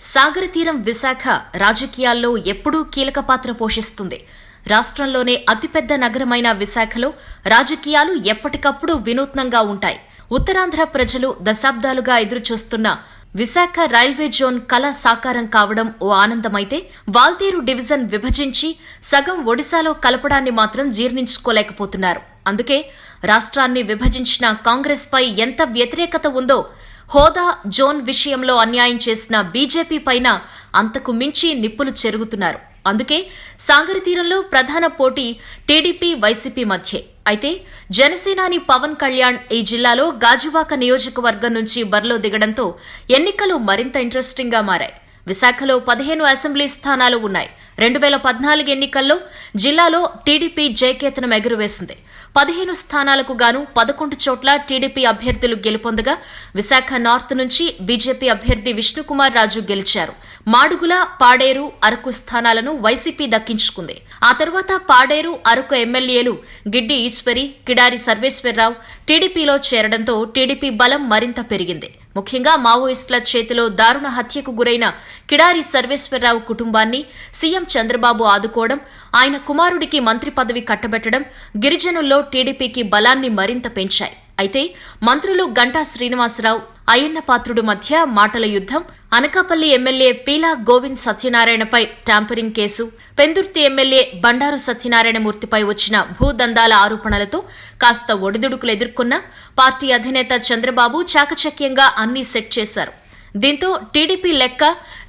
సాగర తీరం విశాఖ రాజకీయాల్లో ఎప్పుడూ కీలక పాత్ర పోషిస్తుంది. రాష్ట్రంలోనే అతిపెద్ద నగరమైన విశాఖలో రాజకీయాలు ఎప్పటికప్పుడు వినూత్నంగా ఉంటాయి. ఉత్తరాంధ్ర ప్రజలు దశాబ్దాలుగా ఎదురుచూస్తున్న విశాఖ రైల్వే జోన్ కళ సాకారం కావడం ఓ ఆనందమైతే వాల్తేరు డివిజన్ విభజించి సగం ఒడిశాలో కలపడాన్ని మాత్రం జీర్ణించుకోలేకపోతున్నారు. అందుకే రాష్ట్రాన్ని విభజించిన కాంగ్రెస్పై ఎంత వ్యతిరేకత ఉందో హోదా జోన్ విషయంలో అన్యాయం చేసిన బీజేపీ పైన అంతకు మించి నిప్పులు చెరుగుతున్నారు. అందుకే సాగర తీరంలో ప్రధాన పోటీ టీడీపీ వైసీపీ మధ్యే. అయితే జనసేనాని పవన్ కళ్యాణ్ ఈ జిల్లాలో గాజువాక నియోజకవర్గం నుంచి బరిలో దిగడంతో ఎన్నికలు మరింత ఇంట్రెస్టింగ్గా మారాయి. విశాఖలో పదిహేను అసెంబ్లీ స్థానాలు ఉన్నాయి. రెండు వేల పద్నాలుగు ఎన్నికల్లో జిల్లాలో టీడీపీ జయకేతనం ఎగురవేసింది. పదిహేను స్థానాలకు గాను పదకొండు చోట్ల టీడీపీ అభ్యర్థులు గెలుపొందగా విశాఖ నార్త్ నుంచి బీజేపీ అభ్యర్థి విష్ణుకుమార్ రాజు గెలిచారు. మాడుగుల పాడేరు అరకు స్థానాలను వైసీపీ దక్కించుకుంది. ఆ తర్వాత పాడేరు అరకు ఎమ్మెల్యేలు గిడ్డి ఈశ్వరి కిడారి సర్వేశ్వరరావు టీడీపీలో చేరడంతో టీడీపీ బలం మరింత పెరిగింది. ముఖ్యంగా మావోయిస్టుల చేతిలో దారుణ హత్యకు గురైన కిడారి సర్వేశ్వరరావు కుటుంబాన్ని సీఎం చంద్రబాబు ఆదుకోవడం ఆయన కుమారుడికి మంత్రి పదవి కట్టబెట్టడం గిరిజనుల్లో టీడీపీకి బలాన్ని మరింత పెంచాయి. అయితే మంత్రులు గంటా శ్రీనివాసరావు అయ్యన్న పాత్రుడు మధ్య మాటల యుద్ధం Anakapalli MLA Peela Govind సత్యనారాయణపై tampering case Pendurthi MLA Bandaru సత్యనారాయణమూర్తిపై వచ్చిన భూదందాల ఆరోపణలతో కాస్త ఒడిదుడుకులు ఎదుర్కొన్న పార్టీ అధినేత చంద్రబాబు చాకచక్యంగా అన్ని సెట్ చేశారు. దీంతో టీడీపీ లెక్క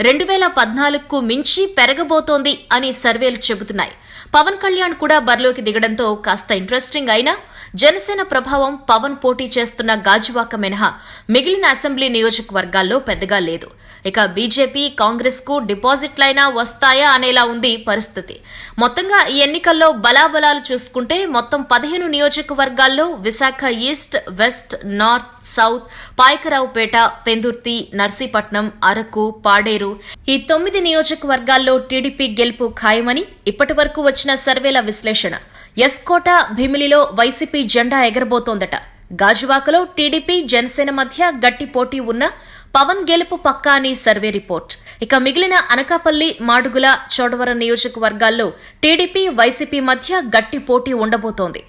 రెండు వేల పద్నాలుగుకు మించి పెరగబోతోంది అని సర్వేలు చెబుతున్నాయి. పవన్ కళ్యాణ్ కూడా బరిలోకి దిగడంతో కాస్త ఇంట్రెస్టింగ్ అయినా జనసేన ప్రభావం పవన్ పోటీ చేస్తున్న గాజువాక మినహా మిగిలిన అసెంబ్లీ నియోజకవర్గాల్లో పెద్దగా లేదు. ఇక బీజేపీ కాంగ్రెస్కు డిపాజిట్లైనా వస్తాయా అనేలా ఉంది పరిస్థితి. మొత్తంగా ఈ ఎన్నికల్లో బలాబలాలు చూసుకుంటే మొత్తం పదిహేను నియోజకవర్గాల్లో Visakha east west north south Payakaraopeta Pendurthi Narsipatnam Araku Paderu ఈ తొమ్మిది నియోజకవర్గాల్లో టీడీపీ గెలుపు ఖాయమని ఇప్పటి వరకు వచ్చిన సర్వేల విశ్లేషణ. ఎస్కోట భీమిలిలో వైసీపీ జెండా ఎగరబోతోందట. గాజువాకలో టీడీపీ జనసేన మధ్య గట్టి పోటీ ఉన్న పవన్ గెలుపు పక్కా అని సర్వే రిపోర్ట్. ఇక మిగిలిన అనకాపల్లి మాడుగుల చోడవరం నియోజకవర్గాల్లో టీడీపీ వైసీపీ మధ్య గట్టి పోటీ ఉండబోతోంది.